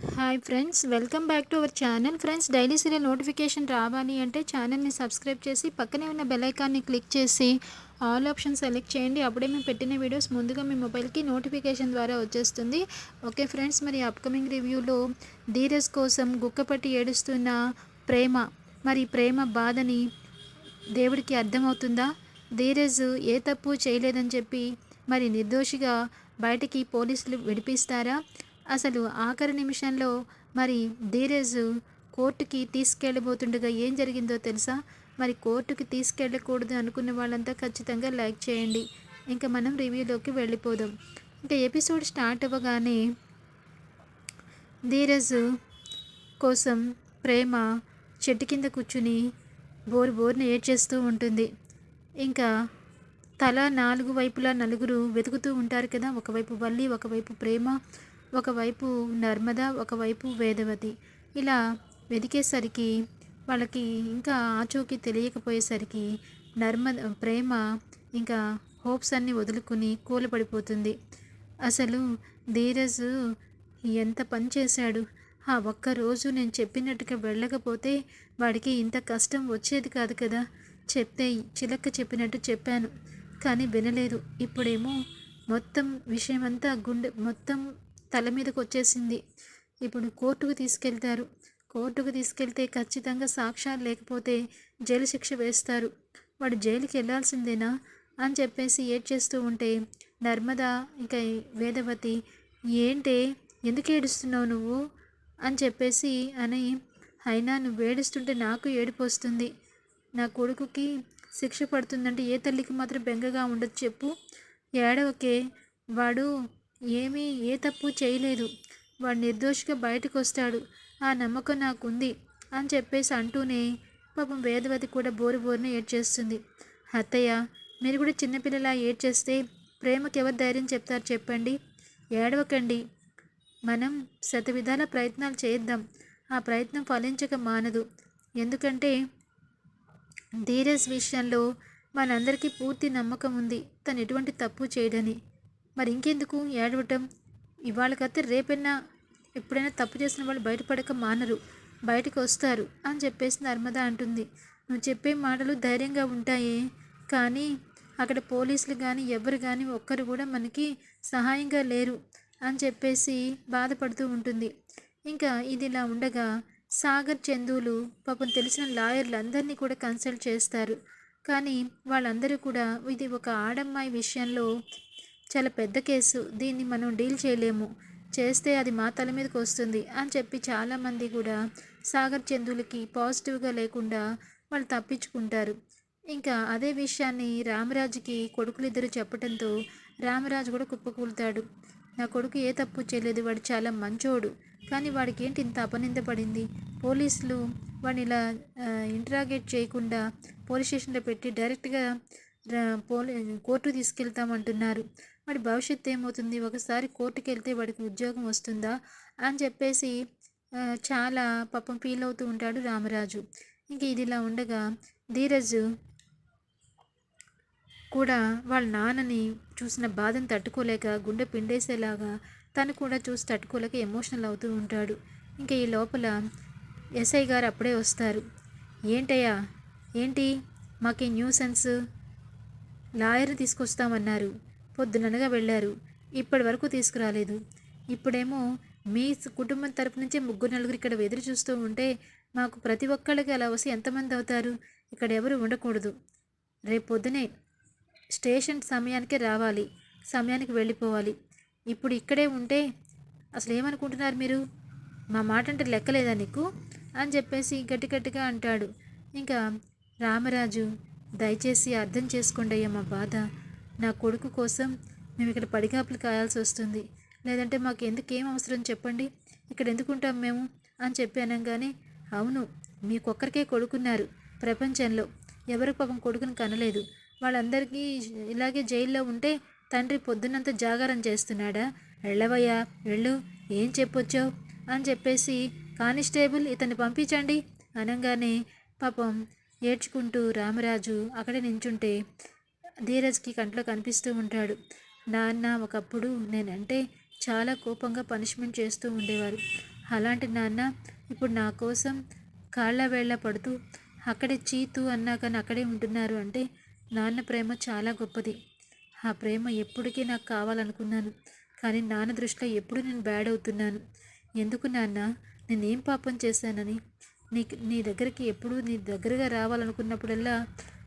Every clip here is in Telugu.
Hi friends welcome back to our channel friends daily serial notification రావాలి అంటే ఛానల్ని సబ్స్క్రైబ్ చేసి పక్కనే ఉన్న బెల్ ఐకాన్ని క్లిక్ చేసి ఆల్ ఆప్షన్ సెలెక్ట్ చేయండి. అప్పుడే మేము పెట్టిన వీడియోస్ ముందుగా మీ మొబైల్కి నోటిఫికేషన్ ద్వారా వచ్చేస్తుంది. ఓకే ఫ్రెండ్స్ మరి అప్కమింగ్ రివ్యూలో ధీరజ్ కోసం గుక్కపట్టి ఏడుస్తున్న ప్రేమ మరి ప్రేమ బాధని దేవుడికి అర్థమవుతుందా? ధీరజ్ ఏ తప్పు చేయలేదని చెప్పి మరి నిర్దోషిగా బయటికి పోలీసులు విడిపిస్తారా? అసలు ఆఖరి నిమిషంలో మరి ధీరజ్ కోర్టుకి తీసుకెళ్ళబోతుండగా ఏం జరిగిందో తెలుసా? మరి కోర్టుకి తీసుకెళ్ళకూడదు అనుకున్న వాళ్ళంతా ఖచ్చితంగా లైక్ చేయండి. ఇంకా మనం రివ్యూలోకి వెళ్ళిపోదాం. ఇంకా ఎపిసోడ్ స్టార్ట్ అవ్వగానే ధీరజ్ కోసం ప్రేమ చెట్టు కింద కూర్చుని బోరు బోరుని ఏడ్చేస్తూ ఉంటుంది. ఇంకా తల నాలుగు వైపులా నలుగురు వెతుకుతూ ఉంటారు కదా ఒకవైపు వల్లి ఒకవైపు ప్రేమ. ఒకవైపు నర్మద ఒకవైపు వేదవతి. ఇలా వెతికేసరికి వాళ్ళకి ఇంకా ఆచూకీ తెలియకపోయేసరికి నర్మద ప్రేమ ఇంకా హోప్స్ అన్నీ వదులుకుని కూలపడిపోతుంది. అసలు ధీరజ్ ఎంత పని చేశాడు? ఆ ఒక్కరోజు నేను చెప్పినట్టుగా వెళ్ళకపోతే వాడికి ఇంత కష్టం వచ్చేది కాదు కదా? చెప్తే చిలక్క చెప్పినట్టు చెప్పాను కానీ వినలేదు. ఇప్పుడేమో మొత్తం విషయమంతా గుండె మొత్తం తల మీదకి వచ్చేసింది ఇప్పుడు కోర్టుకు తీసుకెళ్తారు. కోర్టుకు తీసుకెళ్తే ఖచ్చితంగా సాక్ష్యాలు లేకపోతే జైలు శిక్ష వేస్తారు. వాడు జైలుకి వెళ్ళాల్సిందేనా? అని చెప్పేసి ఏడ్చేస్తూ ఉంటే నర్మదా ఇంకా వేదవతి ఏంటే? ఎందుకు ఏడుస్తున్నావు నువ్వు? అని చెప్పేసి అని అయినా నువ్వు ఏడుస్తుంటే నాకు ఏడుపు వస్తుంది. నా కొడుకుకి శిక్ష పడుతుందంటే ఏ తల్లికి మాత్రం బెంగగా ఉండదు చెప్పు. ఏడవకే. వాడు ఏమీ ఏ తప్పు చేయలేదు. వాడు నిర్దోషిగా బయటకు వస్తాడు ఆ నమ్మకం నాకుంది అని చెప్పేసి అంటూనే పాపం వేదవతి కూడా బోరు బోరున ఏడ్చేస్తుంది. అత్తయ్య మీరు కూడా చిన్నపిల్లలా ఏడ్చేస్తే ప్రేమకి ఎవరు ధైర్యం చెప్తారు చెప్పండి. ఏడవకండి. మనం శత విధాల ప్రయత్నాలు చేద్దాం. ఆ ప్రయత్నం ఫలించక మానదు. ఎందుకంటే ధీరజ్ విషయంలో మనందరికీ పూర్తి నమ్మకం ఉంది. తను ఎటువంటి తప్పు చేయడని. మరి ఇంకెందుకు? ఏడవటం ఇవాళకైతే రేపైనా ఎప్పుడైనా తప్పు చేసిన వాళ్ళు బయటపడక మానరు. బయటకు వస్తారు అని చెప్పేసి నర్మదా అంటుంది. నువ్వు చెప్పే మాటలు ధైర్యంగా ఉంటాయి. కానీ అక్కడ పోలీసులు కానీ ఎవరు కానీ ఒక్కరు కూడా మనకి సహాయంగా లేరు అని చెప్పేసి బాధపడుతూ ఉంటుంది. ఇంకా ఇది ఇలా ఉండగా సాగర్ చందువులు పాపం తెలిసిన లాయర్లు అందరినీ కూడా కన్సల్ట్ చేస్తారు. కానీ వాళ్ళందరూ కూడా ఇది ఒక ఆడమ్మాయి విషయంలో చాలా పెద్ద కేసు. దీన్ని మనం డీల్ చేయలేము. చేస్తే అది మా తల మీదకి వస్తుంది అని చెప్పి చాలామంది కూడా సాగర్ చందులకి పాజిటివ్గా లేకుండా వాళ్ళు తప్పించుకుంటారు. ఇంకా అదే విషయాన్ని రామరాజుకి కొడుకులిద్దరు చెప్పడంతో రామరాజు కూడా కుప్పకూలుతాడు. నా కొడుకు ఏ తప్పు చేయలేదు వాడు చాలా మంచోడు. కానీ వాడికి ఏంటి ఇంత అపనింద పడింది? పోలీసులు వాడిని ఇలా ఇంటరాగేట్ చేయకుండా పోలీస్ స్టేషన్లో పెట్టి డైరెక్ట్గా పోలీ కోర్టు తీసుకెళ్తామంటున్నారు. వాడి భవిష్యత్తు ఏమవుతుంది? ఒకసారి కోర్టుకి వెళ్తే వాడికి ఉద్యోగం వస్తుందా? అని చెప్పేసి చాలా పాపం ఫీల్ అవుతూ ఉంటాడు రామరాజు. ఇంక ఇదిలా ఉండగా ధీరజ్ కూడా వాళ్ళ నాన్నని చూసిన బాధను తట్టుకోలేక గుండె పిండేసేలాగా తను కూడా చూసి తట్టుకోలేక ఎమోషనల్ అవుతూ ఉంటాడు. ఇంకా ఈ లోపల ఎస్ఐ గారు అప్పుడే వస్తారు. ఏంటయ్యా? ఏంటి? మాకు ఈ న్యూసెన్స్ లాయర్ తీసుకొస్తామన్నారు. పొద్దుననగా వెళ్ళారు. ఇప్పటి వరకు తీసుకురాలేదు. ఇప్పుడేమో మీ కుటుంబం తరపు నుంచే ముగ్గురు నలుగురు ఇక్కడ ఎదురు చూస్తూ ఉంటే మాకు ప్రతి ఒక్కళ్ళకి అలా వస్తే ఎంతమంది అవుతారు? ఇక్కడ ఎవరు ఉండకూడదు. రేపు పొద్దునే స్టేషన్ సమయానికి రావాలి. సమయానికి వెళ్ళిపోవాలి. ఇప్పుడు ఇక్కడే ఉంటే అసలు ఏమనుకుంటున్నారు మీరు? మా మాట అంటే లెక్కలేదా నీకు? అని చెప్పేసి గట్టి గట్టిగా అంటాడు. ఇంకా రామరాజు దయచేసి అర్థం చేసుకోండి అయ్యా మా బాధ. నా కొడుకు కోసం మేము ఇక్కడ పడిగాపులు కాయాల్సి వస్తుంది. లేదంటే మాకు ఎందుకు ఏం అవసరం చెప్పండి? ఇక్కడ ఎందుకుంటాం మేము? అని చెప్పి అనగానే అవును మీకొక్కరికే కొడుకున్నారు ప్రపంచంలో. ఎవరికి పాపం కొడుకుని కనలేదు. వాళ్ళందరికీ ఇలాగే జైల్లో ఉంటే తండ్రి పొద్దున్నంత జాగారం చేస్తున్నాడా? వెళ్ళవయ్యా వెళ్ళు ఏం చెప్పొచ్చావు? అని చెప్పేసి కానిస్టేబుల్ ఇతన్ని పంపించండి. అనగానే పాపం ఏడ్చుకుంటూ రామరాజు అక్కడే నించుంటే ధీరజ్కి కంట్లో కనిపిస్తూ ఉంటాడు. నాన్న ఒకప్పుడు నేనంటే చాలా కోపంగా పనిష్మెంట్ చేస్తూ ఉండేవారు. అలాంటి నాన్న ఇప్పుడు నా కోసం కాళ్ళ వేళ్ళ పడుతూ అక్కడే చీతు అన్నా కానీ అక్కడే ఉంటున్నారు అంటే నాన్న ప్రేమ చాలా గొప్పది. ఆ ప్రేమ ఎప్పటికీ నాకు కావాలనుకున్నాను. కానీ నాన్న దృష్టిలో ఎప్పుడు నేను బ్యాడ్ అవుతున్నాను. ఎందుకు నాన్న? నేనేం పాపం చేశానని? నీకు నీ దగ్గరికి ఎప్పుడు నీ దగ్గరగా రావాలనుకున్నప్పుడల్లా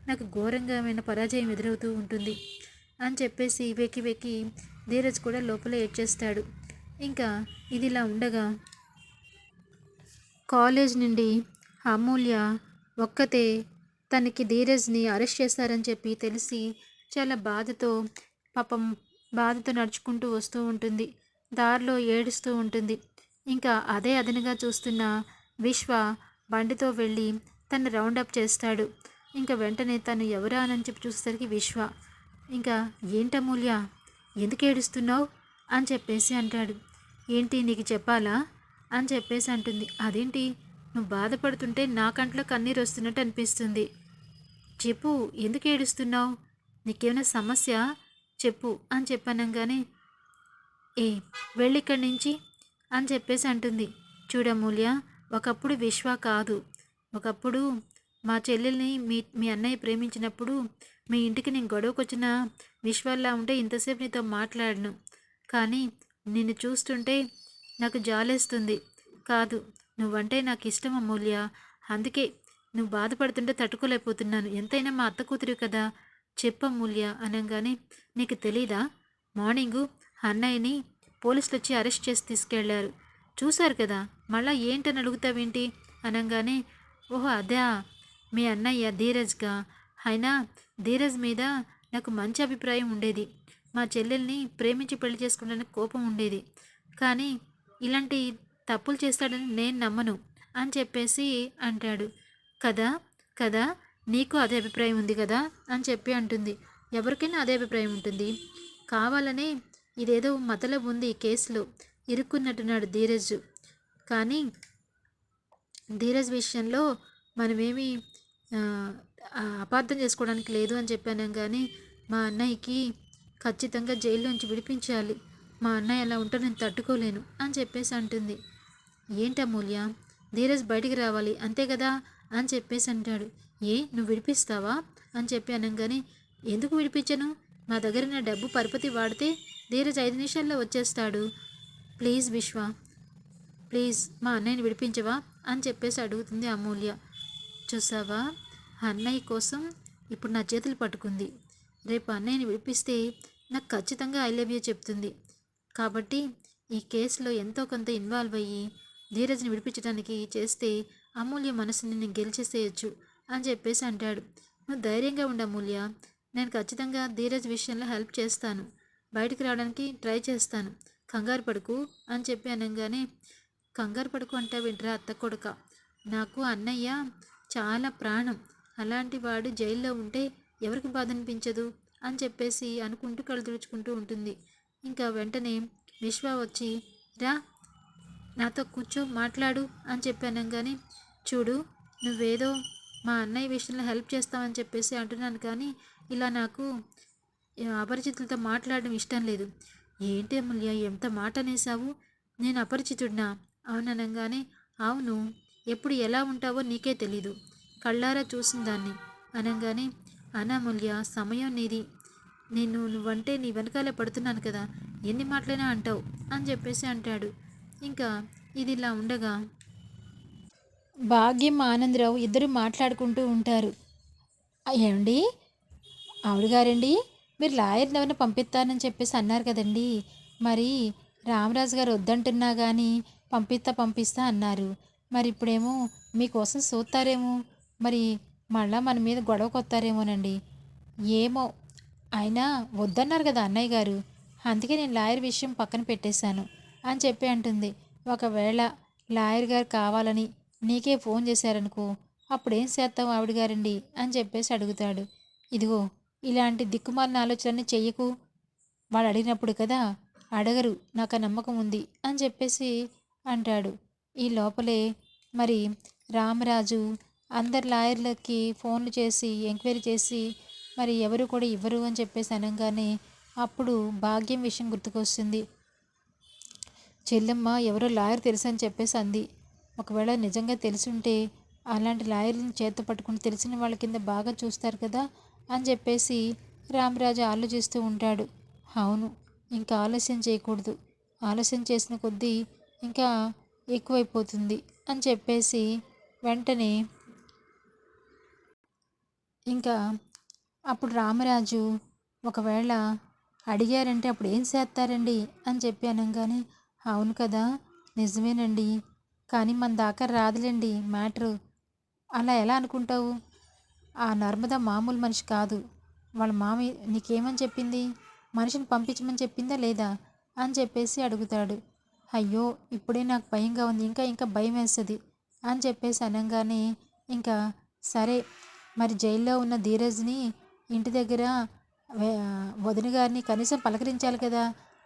నాకు ఘోరంగామైన పరాజయం ఎదురవుతూ ఉంటుంది అని చెప్పేసి వెక్కి వెక్కి ధీరజ్ కూడా లోపల ఏడ్చేస్తాడు. ఇంకా ఇది ఇలా ఉండగా కాలేజ్ నుండి అమూల్య ఒక్కతే తనకి ధీరజ్ని అరెస్ట్ చేస్తారని చెప్పి తెలిసి చాలా బాధతో పాపం బాధతో నడుచుకుంటూ వస్తూ ఉంటుంది. దారిలో ఏడుస్తూ ఉంటుంది. ఇంకా అదే అదనుగా చూస్తున్న విశ్వ బండితో వెళ్ళి తను రౌండప్ చేస్తాడు. ఇంకా వెంటనే తను ఎవరా అని చెప్పి చూసేసరికి విశ్వ ఇంకా ఏంటమూల్య ఎందుకు ఏడుస్తున్నావు? అని చెప్పేసి అంటాడు. ఏంటి నీకు చెప్పాలా? అని చెప్పేసి అంటుంది. అదేంటి? నువ్వు బాధపడుతుంటే నా కంట్లో కన్నీరు వస్తున్నట్టు అనిపిస్తుంది. చెప్పు ఎందుకు ఏడుస్తున్నావు? నీకేమైనా సమస్య? చెప్పు అని చెప్పానంగానే ఏ వెళ్ళిక్కడి నుంచి అని చెప్పేసి అంటుంది. చూడమూల్య ఒకప్పుడు విశ్వ కాదు. ఒకప్పుడు మా చెల్లెల్ని మీ మీ అన్నయ్య ప్రేమించినప్పుడు మీ ఇంటికి నేను గొడవకొచ్చిన విశ్వల్లా ఉంటే ఇంతసేపు నీతో మాట్లాడను. కానీ నిన్ను చూస్తుంటే నాకు జాలేస్తుంది. కాదు నువ్వంటే నాకు ఇష్టం అమూల్య. అందుకే నువ్వు బాధపడుతుంటే తట్టుకోలేకపోతున్నాను. ఎంతైనా మా అత్త కూతురు కదా. చెప్పమూల్య అనగానే నీకు తెలీదా? మార్నింగు అన్నయ్యని పోలీసులు వచ్చి అరెస్ట్ చేసి తీసుకెళ్ళారు. చూశారు కదా మళ్ళా ఏంటని అడుగుతావేంటి? అనగానే ఓహో అదా మీ అన్నయ్య ధీరజ్గా. అయినా ధీరజ్ మీద నాకు మంచి అభిప్రాయం ఉండేది. మా చెల్లెల్ని ప్రేమించి పెళ్ళి చేసుకుంటానికి కోపం ఉండేది. కానీ ఇలాంటి తప్పులు చేస్తాడని నేను నమ్మను అని చెప్పేసి అంటాడు. కదా కదా నీకు అదే అభిప్రాయం ఉంది కదా అని చెప్పి అంటుంది. ఎవరికైనా అదే అభిప్రాయం ఉంటుంది. కావాలనే ఇదేదో మతలబు ఉంది ఈ కేసులో ఇరుక్కున్నట్టున్నాడు ధీరజ్. కానీ ధీరజ్ విషయంలో మనమేమి అపార్థం చేసుకోవడానికి లేదు అని చెప్పాను కానీ మా అన్నయ్యకి ఖచ్చితంగా జైల్లోంచి విడిపించాలి. మా అన్నయ్య అలా ఉంటే నేను తట్టుకోలేను అని చెప్పేసి అంటుంది. ఏంటమూల్య ధీరజ్ బయటికి రావాలి. అంతే కదా? అని చెప్పేసి అంటాడు. ఏ నువ్వు విడిపిస్తావా? అని చెప్పి అనగానే ఎందుకు విడిపించను? మా దగ్గర నా డబ్బు పరపతి వాడితే ధీరజ్ ఐదు నిమిషాల్లో వచ్చేస్తాడు. ప్లీజ్ విశ్వ ప్లీజ్ మా అన్నయ్యని విడిపించవా? అని చెప్పేసి అడుగుతుంది అమూల్య. చూసావా? అన్నయ్య కోసం ఇప్పుడు నా చేతులు పట్టుకుంది. రేపు అన్నయ్యని విడిపిస్తే నాకు ఖచ్చితంగా ఐ లవ్ యూ చెప్తుంది. కాబట్టి ఈ కేసులో ఎంతో కొంత ఇన్వాల్వ్ అయ్యి ధీరజ్ని విడిపించడానికి చేస్తే అమూల్య మనసుని నేను గెలిచేసేయచ్చు అని చెప్పేసి అంటాడు. నువ్వు ధైర్యంగా ఉండు అమూల్య. నేను ఖచ్చితంగా ధీరజ్ విషయంలో హెల్ప్ చేస్తాను. బయటికి రావడానికి ట్రై చేస్తాను. కంగారు పడుకు అని చెప్పి అనగానే కంగారు పడుకు అంటే వింటరా అత్త కొడుక? నాకు అన్నయ్య చాలా ప్రాణం. అలాంటి వాడు జైల్లో ఉంటే ఎవరికి బాధ అనిపించదు అని చెప్పేసి అనుకుంటూ కళ్ళు తుడుచుకుంటూ ఉంటుంది. ఇంకా వెంటనే విశ్వ వచ్చి రా నాతో కూర్చో మాట్లాడు అని చెప్పి అనగానే చూడు నువ్వేదో మా అన్నయ్య విషయంలో హెల్ప్ చేస్తామని చెప్పేసి అంటున్నాను కానీ ఇలా నాకు అపరిచితులతో మాట్లాడడం ఇష్టం లేదు. ఏంటి అమూల్య ఎంత మాట అనేసావు నేను అపరిచితుడినా? అవుననగానే అవును ఎప్పుడు ఎలా ఉంటావో నీకే తెలీదు. కళ్ళారా చూసిన దాన్ని. అనగానే అనమూల్య సమయం నీది. నేను నువ్వంటే నీ వెనకాలే పడుతున్నాను కదా. ఎన్ని మాటలైనా అంటావు అని చెప్పేసి అంటాడు. ఇంకా ఇది ఇలా ఉండగా భాగ్యం ఆనందరావు ఇద్దరు మాట్లాడుకుంటూ ఉంటారు. ఏమండి? ఆవిడ గారండి? మీరు లాయర్ని ఎవరిని పంపిస్తానని చెప్పేసి అన్నారు కదండి. మరి రామరాజు గారు వద్దంటున్నా కానీ పంపిస్తా పంపిస్తా అన్నారు. మరి ఇప్పుడేమో మీకోసం చూస్తారేమో మరి మళ్ళా మన మీద గొడవ కొత్తారేమోనండి. ఏమో. అయినా వద్దన్నారు కదా అన్నయ్య గారు. అందుకే నేను లాయర్ విషయం పక్కన పెట్టేశాను అని చెప్పి అంటుంది. ఒకవేళ లాయర్ గారు కావాలని నీకే ఫోన్ చేశారనుకో అప్పుడేం చేస్తావు ఆవిడ గారండి అని చెప్పేసి అడుగుతాడు. ఇదిగో ఇలాంటి దిక్కుమాలిన ఆలోచనని చెయ్యకు. వాడు అడిగినప్పుడు కదా అడగరు నాకు నమ్మకం ఉంది అని చెప్పేసి అంటాడు. ఈ లోపలే మరి రామరాజు అందరు లాయర్లకి ఫోన్లు చేసి ఎంక్వైరీ చేసి మరి ఎవరు కూడా ఇవ్వరు అని చెప్పేసి అనగానే అప్పుడు భాగ్యం విషయం గుర్తుకొస్తుంది. చెల్లెమ్మ ఎవరో లాయర్ తెలుసు అని చెప్పేసి అంది. ఒకవేళ నిజంగా తెలిసుంటే అలాంటి లాయర్లను చేత పట్టుకుని తెలిసిన వాళ్ళ కింద బాగా చూస్తారు కదా అని చెప్పేసి రామరాజు ఆలోచిస్తూ ఉంటాడు. అవును ఇంకా ఆలస్యం చేయకూడదు. ఆలస్యం చేసిన కొద్దీ ఇంకా ఎక్కువైపోతుంది అని చెప్పేసి వెంటనే ఇంకా అప్పుడు రామరాజు ఒకవేళ అడిగారంటే అప్పుడు ఏం చేస్తారండి అని చెప్పి అనగానే అవును కదా నిజమేనండి. కానీ మన దాకా రాదులేండి మ్యాటరు. అలా ఎలా అనుకుంటావు? ఆ నర్మద మామూలు మనిషి కాదు. వాళ్ళ మామి నీకేమని చెప్పింది? మనిషిని పంపించమని చెప్పిందా లేదా? అని చెప్పేసి అడుగుతాడు. అయ్యో ఇప్పుడే నాకు భయంగా ఉంది. ఇంకా ఇంకా భయం వేస్తుంది. అని చెప్పేసి అనగానే ఇంకా సరే మరి జైల్లో ఉన్న ధీరజ్ని ఇంటి దగ్గర వదిన గారిని కనీసం పలకరించాలి కదా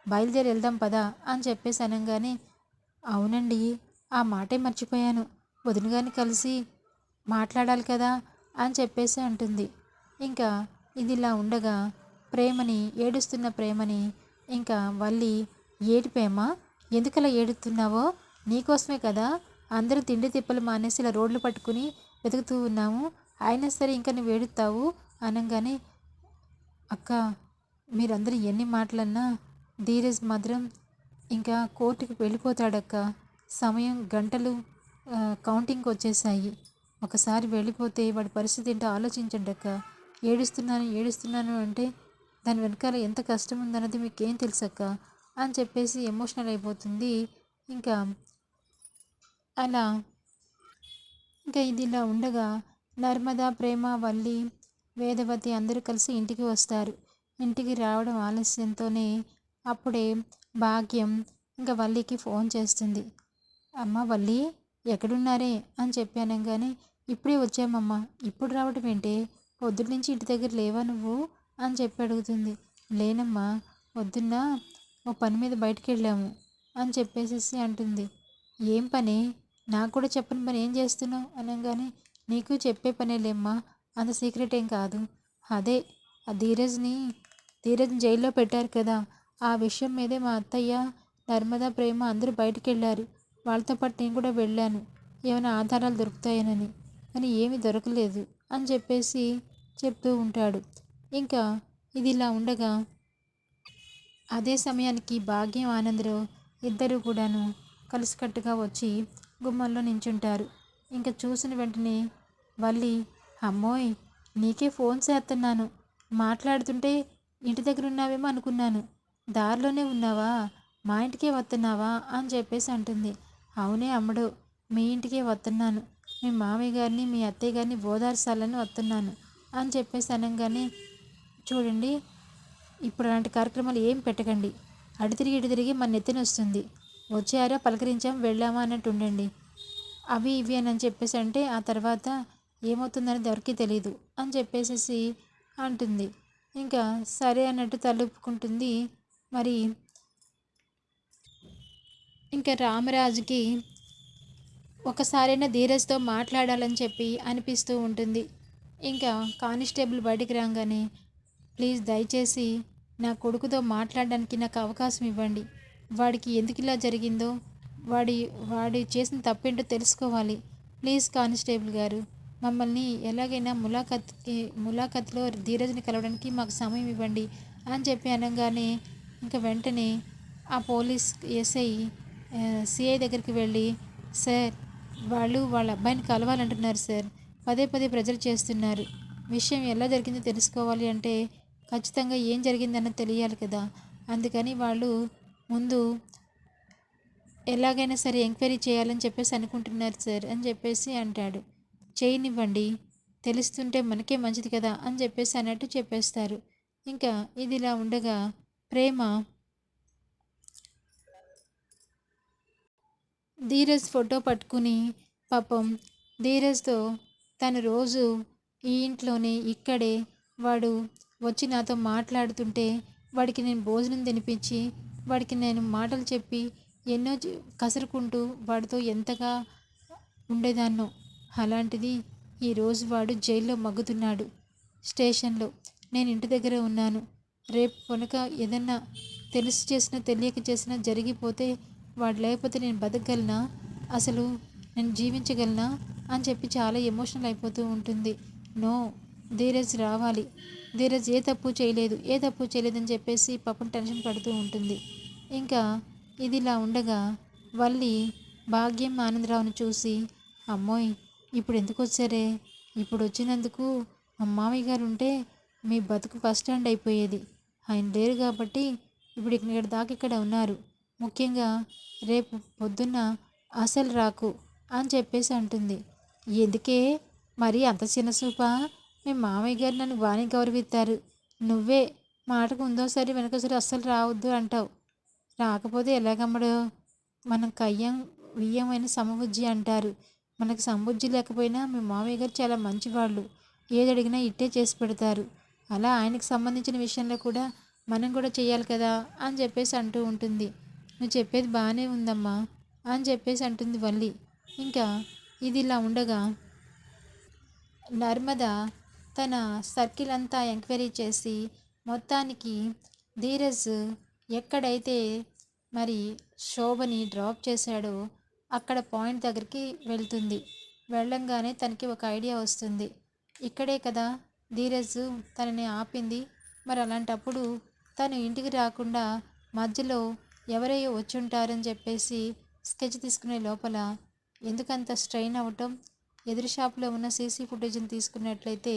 బయలుదేరి వెళ్దాం పదా అని చెప్పేసి అనగానే అవునండి ఆ మాటే మర్చిపోయాను వదిన గారిని కలిసి మాట్లాడాలి కదా అని చెప్పేసి అంటుంది. ఇంకా ఇది ఇలా ఉండగా ప్రేమని ఏడుస్తున్న ప్రేమని ఇంకా వల్లి ఏడిపేమా ఎందుకలా ఏడుతున్నావో నీకోసమే కదా అందరూ తిండి తిప్పలు మానేసి ఇలా రోడ్లు పట్టుకుని వెతుకుతూ ఉన్నాము అయినా సరే ఇంకా నువ్వు ఏడుతావు అనగానే అక్క మీరందరూ ఎన్ని మాటలన్నా ధీరజ్ మాత్రం ఇంకా కోర్టుకి వెళ్ళిపోతాడక్క. సమయం గంటలు కౌంటింగ్కి వచ్చేసాయి. ఒకసారి వెళ్ళిపోతే వాడి పరిస్థితి ఏంటో ఆలోచించండి అక్క ఏడుస్తున్నాను ఏడుస్తున్నాను అంటే దాని వెనకాల ఎంత కష్టం ఉందన్నది మీకేం తెలుసక్క? అని చెప్పేసి ఎమోషనల్ అయిపోతుంది. ఇంకా అలా ఇంకా ఇది ఇలా ఉండగా నర్మద ప్రేమ వల్లి వేదవతి అందరూ కలిసి ఇంటికి వస్తారు. ఇంటికి రావడం ఆలస్యంతోనే అప్పుడే భాగ్యం ఇంకా వల్లికి ఫోన్ చేస్తుంది. అమ్మ వల్లి ఎక్కడున్నారే? అని చెప్పాను కానీ ఇప్పుడే వచ్చామమ్మా. ఇప్పుడు రావడం ఏంటి? పొద్దున్న నుంచి ఇంటి దగ్గర లేవా నువ్వు? అని చెప్పి అడుగుతుంది. లేనమ్మా పొద్దున్న ఓ పని మీద బయటికి వెళ్ళాము అని చెప్పేసేసి అంటుంది. ఏం పని? నాకు కూడా చెప్పని పని ఏం చేస్తున్నావు? అనగానే నీకు చెప్పే పనేలేమ్మా అంత సీక్రెట్ ఏం కాదు. అదే ఆ ధీరజ్ని ధీరజ్ని జైల్లో పెట్టారు కదా ఆ విషయం మీదే మా అత్తయ్య నర్మదా ప్రేమ అందరూ బయటికి వెళ్ళారు వాళ్ళతో పాటు నేను కూడా వెళ్ళాను. ఏమైనా ఆధారాలు దొరుకుతాయనని. కానీ ఏమీ దొరకలేదు అని చెప్పేసి చెప్తూ ఉంటాడు. ఇంకా ఇది ఇలా ఉండగా అదే సమయానికి భాగ్యం ఆనందరావు ఇద్దరు కూడాను కలిసికట్టుగా వచ్చి గుమ్మంలో నించుంటారు. ఇంకా చూసిన వెంటనే వల్లి అమ్మోయ్ నీకే ఫోన్ చేస్తున్నాను. మాట్లాడుతుంటే ఇంటి దగ్గర ఉన్నావేమో అనుకున్నాను. దారిలోనే ఉన్నావా? మా ఇంటికే వస్తున్నావా? అని చెప్పేసి అంటుంది. అవునే అమ్మడు మీ ఇంటికే వస్తున్నాను. మీ మామయ్య గారిని మీ అత్తయ్య గారిని ఓదార్చాలని వస్తున్నాను. అని చెప్పేసి అనగానే చూడండి ఇప్పుడు అలాంటి కార్యక్రమాలు ఏం పెట్టకండి. అడి తిరిగి ఇటు తిరిగి మన నెత్తిన వస్తుంది. వచ్చారా పలకరించాం వెళ్ళామా అన్నట్టు ఉండండి. అవి ఇవి అని చెప్పేసి అంటే ఆ తర్వాత ఏమవుతుందనేది ఎవరికీ తెలియదు అని చెప్పేసి అంటుంది. ఇంకా సరే అన్నట్టు తలుపుకుంటుంది. మరి ఇంకా రామరాజుకి ఒకసారైనా ధీరజ్తో మాట్లాడాలని చెప్పి అనిపిస్తూ ఉంటుంది. ఇంకా కానిస్టేబుల్ బయటికి రాగానే ప్లీజ్ దయచేసి నా కొడుకుతో మాట్లాడడానికి నాకు అవకాశం ఇవ్వండి. వాడికి ఎందుకు ఇలా జరిగిందో వాడి వాడి చేసిన తప్పేంటో తెలుసుకోవాలి. ప్లీజ్ కానిస్టేబుల్ గారు. మమ్మల్ని ఎలాగైనా ములాఖత్కి ములాఖత్లో ధీరజ్ని కలవడానికి మాకు సమయం ఇవ్వండి అని చెప్పి అనగానే ఇంకా వెంటనే ఆ పోలీస్ ఎస్ఐ సిఐ దగ్గరికి వెళ్ళి సార్ వాళ్ళు వాళ్ళ అబ్బాయిని కలవాలంటున్నారు సార్. పదే పదే ప్రజలు చేస్తున్నారు. విషయం ఎలా జరిగిందో తెలుసుకోవాలి అంటే ఖచ్చితంగా ఏం జరిగిందన్నది తెలియాలి కదా. అందుకని వాళ్ళు ముందు ఎలాగైనా సరే ఎంక్వైరీ చేయాలని చెప్పేసి అనుకుంటున్నారు సార్ అని చెప్పేసి అంటాడు. చేయనివ్వండి. తెలుస్తుంటే మనకే మంచిది కదా అని చెప్పేసి అన్నట్టు చెప్పేస్తారు. ఇంకా ఇది ఇలా ఉండగా ప్రేమ ధీరజ్ ఫోటో పట్టుకుని పాపం ధీరజ్తో తను రోజు ఈ ఇంట్లోనే ఇక్కడే. వాడు వచ్చి నాతో మాట్లాడుతుంటే వాడికి నేను భోజనం తినిపించి వాడికి నేను మాటలు చెప్పి ఎన్నో కసురుకుంటూ వాడితో ఎంతగా ఉండేదాన్నో అలాంటిది ఈరోజు వాడు జైల్లో మగ్గుతున్నాడు. స్టేషన్లో నేను ఇంటి దగ్గర ఉన్నాను. రేపు కనుక ఏదన్నా తెలిసి చేసినా తెలియక చేసినా జరిగిపోతే వాడు లేకపోతే నేను బతకగలనా? అసలు నేను జీవించగలనా? అని చెప్పి చాలా ఎమోషనల్ అయిపోతూ ఉంటుంది. నో ధీరజ్ రావాలి. ధీరజ్ ఏ తప్పు చేయలేదు. ఏ తప్పు చేయలేదని చెప్పేసి పాపం టెన్షన్ పడుతూ ఉంటుంది. ఇంకా ఇది ఇలా ఉండగా వల్లి భాగ్యం ఆనందరావుని చూసి అమ్మోయ్ ఇప్పుడు ఎందుకు వచ్చారే ఇప్పుడు వచ్చినందుకు మా మామయ్య గారు ఉంటే మీ బతుకు ఫస్ట్ స్టాండ్ అయిపోయేది. ఆయన లేరు కాబట్టి ఇప్పుడు ఇక్కడ దాకా ఇక్కడ ఉన్నారు. ముఖ్యంగా రేపు పొద్దున్న అసలు రాకు అని చెప్పేసి అంటుంది. ఎందుకే? మరి అంత చిన్న సూపా? మీ మామయ్య గారు నన్ను బాగానే గౌరవిస్తారు. నువ్వే మాటకు ఉందోసారి వెనకసారి అస్సలు రావద్దు అంటావు. రాకపోతే ఎలాగమ్మడు? మనం కయ్యం వియ్యమైన సమబుజ్జి అంటారు. మనకు సంబుద్ధి లేకపోయినా మీ మామయ్య గారు చాలా మంచివాళ్ళు. ఏది అడిగినా ఇట్టే చేసి పెడతారు. అలా ఆయనకు సంబంధించిన విషయంలో కూడా మనం కూడా చేయాలి కదా అని చెప్పేసి అంటూ ఉంటుంది. నువ్వు చెప్పేది బాగానే ఉందమ్మా అని చెప్పేసి అంటుంది వల్లి. ఇంకా ఇది ఇలా ఉండగా నర్మద తన సర్కిల్ అంతా ఎంక్వైరీ చేసి మొత్తానికి ధీరజ్ ఎక్కడైతే మరి శోభని డ్రాప్ చేశాడో అక్కడ పాయింట్ దగ్గరికి వెళ్తుంది. వెళ్ళంగానే తనకి ఒక ఐడియా వస్తుంది. ఇక్కడే కదా ధీరజ్ తనని ఆపింది. మరి అలాంటప్పుడు తను ఇంటికి రాకుండా మధ్యలో ఎవరయ్యో వచ్చుంటారని చెప్పేసి స్కెచ్ తీసుకునే లోపల ఎందుకంత స్ట్రెయిన్ అవ్వటం ఎదురు షాప్లో ఉన్న సీసీ ఫుటేజ్ని తీసుకున్నట్లయితే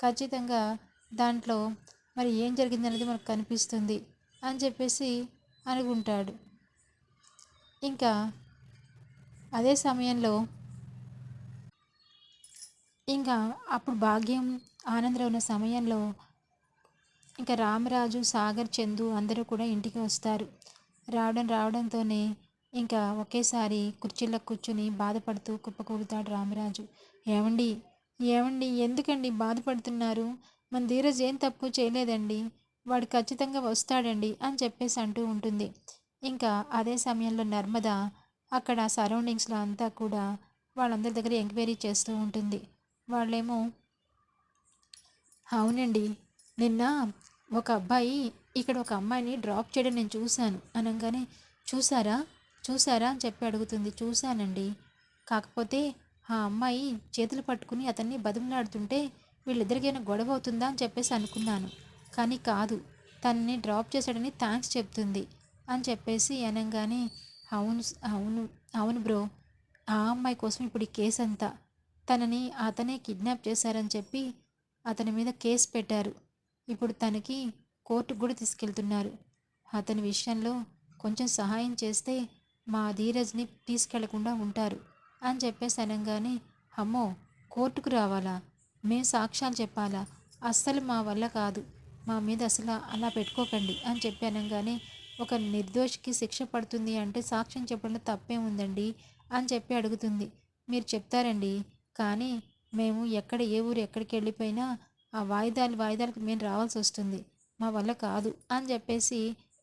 ఖచ్చితంగా దాంట్లో మరి ఏం జరిగిందనేది మనకు కనిపిస్తుంది అని చెప్పేసి అనుకుంటాడు. ఇంకా అదే సమయంలో ఇంకా అప్పుడు భాగ్యం ఆనందరావు ఉన్న సమయంలో ఇంకా రామరాజు సాగర్ చందు అందరూ కూడా ఇంటికి వస్తారు. రావడం రావడంతోనే ఇంకా ఒకేసారి కుర్చీలో కూర్చుని బాధపడుతూ కుప్పకూగుతాడు రామరాజు. ఏమండి? ఏమండి? ఎందుకండి బాధపడుతున్నారు? మన ధీరజ్ ఏం తప్పు చేయలేదండి? వాడు ఖచ్చితంగా వస్తాడండి అని చెప్పేసి అంటూ ఉంటుంది. ఇంకా అదే సమయంలో నర్మద అక్కడ సరౌండింగ్స్లో అంతా కూడా వాళ్ళందరి దగ్గర ఎంక్వైరీ చేస్తూ ఉంటుంది. వాళ్ళేమో అవునండి నిన్న ఒక అబ్బాయి ఇక్కడ ఒక అమ్మాయిని డ్రాప్ చేయడం నేను చూశాను. అనగానే చూసారా చూసారా అని చెప్పి అడుగుతుంది. చూశానండి. కాకపోతే ఆ అమ్మాయి చేతులు పట్టుకుని అతన్ని బదుములాడుతుంటే వీళ్ళిద్దరికైనా గొడవ అవుతుందా? అని చెప్పేసి అనుకున్నాను. కానీ కాదు తనని డ్రాప్ చేశాడని థ్యాంక్స్ చెప్తుంది. అని చెప్పేసి అనగానే అవును అవును అవును బ్రో. ఆ అమ్మాయి కోసం ఇప్పుడు ఈ కేసు అంతా. తనని అతనే కిడ్నాప్ చేశారని చెప్పి అతని మీద కేసు పెట్టారు. ఇప్పుడు తనకి కోర్టుకు కూడా తీసుకెళ్తున్నారు. అతని విషయంలో కొంచెం సహాయం చేస్తే మా ధీరజ్ని తీసుకెళ్ళకుండా ఉంటారు అని చెప్పేసి అనగానే అమ్మో కోర్టుకు రావాలా? మేము సాక్ష్యాలు చెప్పాలా? అస్సలు మా వల్ల కాదు. మా మీద అసలు అలా పెట్టుకోకండి అని చెప్పి అనగానే ఒక నిర్దోషికి శిక్ష పడుతుంది అంటే సాక్ష్యం చెప్పడంలో తప్పే ఉందండి అని చెప్పి అడుగుతుంది. మీరు చెప్తారండి. కానీ మేము ఎక్కడ ఏ ఊరు ఎక్కడికి వెళ్ళిపోయినా ఆ వాయిదాలు వాయిదాలకు మేము రావాల్సి వస్తుంది. మా వల్ల కాదు అని చెప్పేసి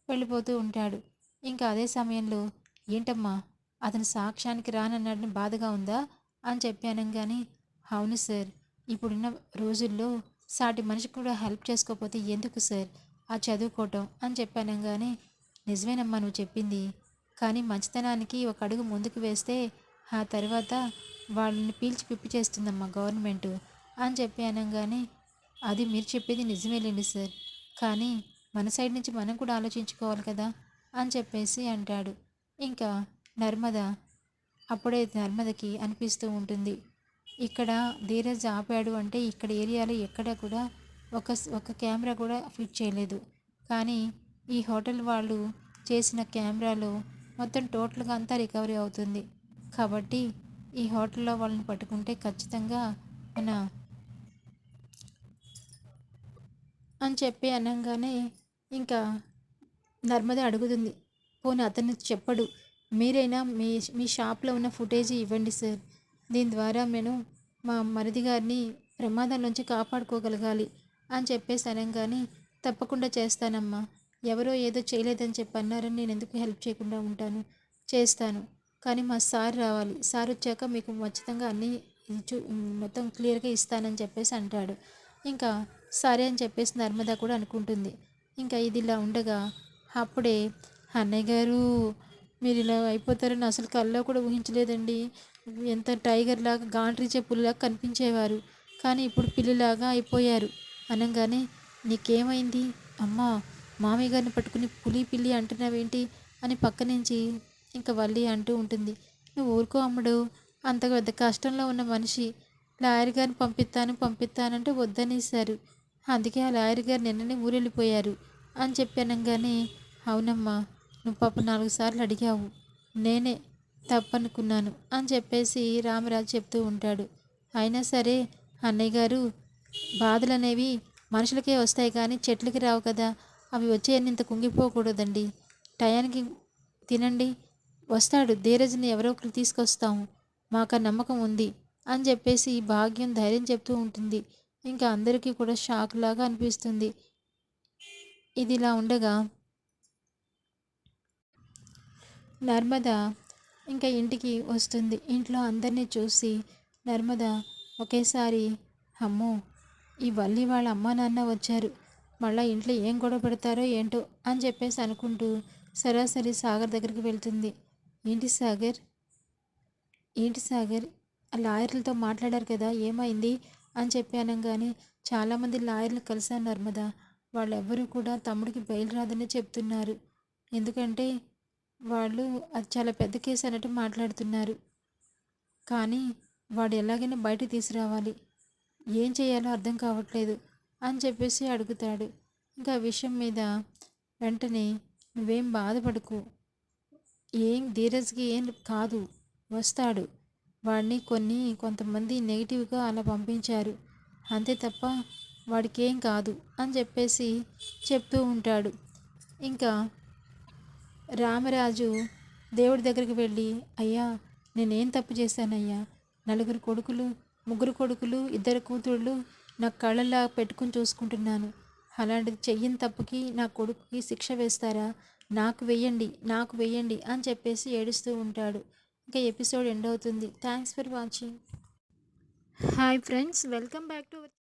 వెళ్ళిపోతూ ఉంటాడు. ఇంకా అదే సమయంలో ఏంటమ్మా అతను సాక్ష్యానికి రానన్నాడని బాధగా ఉందా? అని చెప్పాను కానీ అవును సార్. ఇప్పుడున్న రోజుల్లో సాటి మనిషికి కూడా హెల్ప్ చేసుకోకపోతే ఎందుకు సార్? ఆ చదువుకోవటం అని చెప్పానంగానే నిజమేనమ్మా నువ్వు చెప్పింది. కానీ మంచితనానికి ఒక అడుగు ముందుకు వేస్తే ఆ తర్వాత వాళ్ళని పీల్చి పిప్పి చేస్తుందమ్మా గవర్నమెంట్ అని చెప్పి అనగానే అది మీరు చెప్పేది నిజమేలేండి సార్. కానీ మన సైడ్ నుంచి మనం కూడా ఆలోచించుకోవాలి కదా అని చెప్పేసి అంటాడు. ఇంకా నర్మద అప్పుడే నర్మదకి అనిపిస్తూ ఉంటుంది. ఇక్కడ ధీరజ్ ఆపాడు అంటే ఇక్కడ ఏరియాలో ఎక్కడ కూడా ఒక ఒక కెమెరా కూడా ఫిట్ చేయలేదు. కానీ ఈ హోటల్ వాళ్ళు చేసిన కెమెరాలో మొత్తం టోటల్గా అంతా రికవరీ అవుతుంది. కాబట్టి ఈ హోటల్లో వాళ్ళని పట్టుకుంటే ఖచ్చితంగా మన అని చెప్పి అనగానే ఇంకా నర్మద అడుగుతుంది. పోనీ అతను చెప్పడు. మీరైనా మీ మీ షాప్లో ఉన్న ఫుటేజ్ ఇవ్వండి సార్. దీని ద్వారా నేను మా మరిది గారిని ప్రమాదం నుంచి కాపాడుకోగలగాలి అని చెప్పేసి అనగానే తప్పకుండా చేస్తానమ్మా. ఎవరో ఏదో చేయలేదని చెప్పి అన్నారని నేను ఎందుకు హెల్ప్ చేయకుండా ఉంటాను? చేస్తాను. కానీ మా సార్ రావాలి. సార్ వచ్చాక మీకు ఖచ్చితంగా అన్నీ చూ మొత్తం క్లియర్గా ఇస్తానని చెప్పేసి అంటాడు. ఇంకా సరే అని చెప్పేసి నర్మద కూడా అనుకుంటుంది. ఇంకా ఇది ఇలా ఉండగా అప్పుడే అన్నయ్య గారు మీరు ఇలా అయిపోతారని అసలు కల్లో కూడా ఊహించలేదండి. ఎంత టైగర్ లాగా గాండ్రీచే పుల్లిలాగా కనిపించేవారు. కానీ ఇప్పుడు పిల్లిలాగా అయిపోయారు. అనగానే నీకేమైంది? అమ్మా మామయ్య గారిని పట్టుకుని పులి పిల్లి అంటున్నావేంటి అని పక్క నుంచి ఇంకా వల్లి అంటూ ఉంటుంది. నువ్వు ఊరుకో అమ్ముడు. అంత పెద్ద కష్టంలో ఉన్న మనిషి లాయర్ గారిని పంపిస్తాను పంపిస్తానంటే వద్దనేశారు. అందుకే ఆ లాయర్ గారు నిన్ననే ఊరెళ్ళిపోయారు అని చెప్పానంగానే అవునమ్మా నువ్వు పాప నాలుగు సార్లు అడిగావు. నేనే తప్పనుకున్నాను అని చెప్పేసి రామరాజు చెప్తూ ఉంటాడు. అయినా సరే అన్నయ్య గారు బాధలు అనేవి మనుషులకే వస్తాయి కానీ చెట్లకి రావు కదా. అవి వచ్చేయని ఇంత కుంగిపోకూడదండి. టయానికి తినండి. వస్తాడు ధీరజ్ని ఎవరో ఒకరు తీసుకొస్తాము. మాకు ఆ నమ్మకం ఉంది అని చెప్పేసి భాగ్యం ధైర్యం చెప్తూ ఉంటుంది. ఇంకా అందరికీ కూడా షాక్ లాగా అనిపిస్తుంది. ఇది ఇలా ఉండగా నర్మద ఇంకా ఇంటికి వస్తుంది. ఇంట్లో అందరినీ చూసి నర్మద ఒకేసారి అమ్మో ఈ వల్లి వాళ్ళ అమ్మ నాన్న వచ్చారు. మళ్ళీ ఇంట్లో ఏం గొడవ పెడతారో ఏంటో అని చెప్పేసి అనుకుంటూ సరాసరి సాగర్ దగ్గరికి వెళ్తుంది. ఏంటి సాగర్? ఏంటి సాగర్? ఆ లాయర్లతో మాట్లాడారు కదా ఏమైంది? అని చెప్పి అనగానే చాలామంది లాయర్లు కలిశాను నర్మద. వాళ్ళెవ్వరూ కూడా తమ్ముడికి బయలు రాదని చెప్తున్నారు. ఎందుకంటే వాళ్ళు అది చాలా పెద్ద కేసు అన్నట్టు మాట్లాడుతున్నారు. కానీ వాడు ఎలాగైనా బయట తీసుకురావాలి. ఏం చేయాలో అర్థం కావట్లేదు. అని చెప్పేసి అడుగుతాడు. ఇంకా విషయం మీద వెంటనే నువ్వేం బాధపడకు. ఏం ధీరజ్కి ఏం కాదు. వస్తాడు. వాడిని కొన్ని కొంతమంది నెగిటివ్గా అలా పంపించారు. అంతే తప్ప వాడికి ఏం కాదు అని చెప్పేసి చెప్తూ ఉంటాడు. ఇంకా రామరాజు దేవుడి దగ్గరికి వెళ్ళి అయ్యా నేనేం తప్పు చేశానయ్యా? నలుగురు కొడుకులు ముగ్గురు కొడుకులు ఇద్దరు కూతుళ్ళు నా కళ్ళలా పెట్టుకుని చూసుకుంటున్నాను. అలాంటిది చెయ్యని తప్పుకి నా కొడుకుకి శిక్ష వేస్తారా? నాకు వెయ్యండి నాకు వెయ్యండి అని చెప్పేసి ఏడుస్తూ ఉంటాడు. ఇంకా ఎపిసోడ్ ఎండ్ అవుతుంది. Thanks for watching. Hi friends welcome back to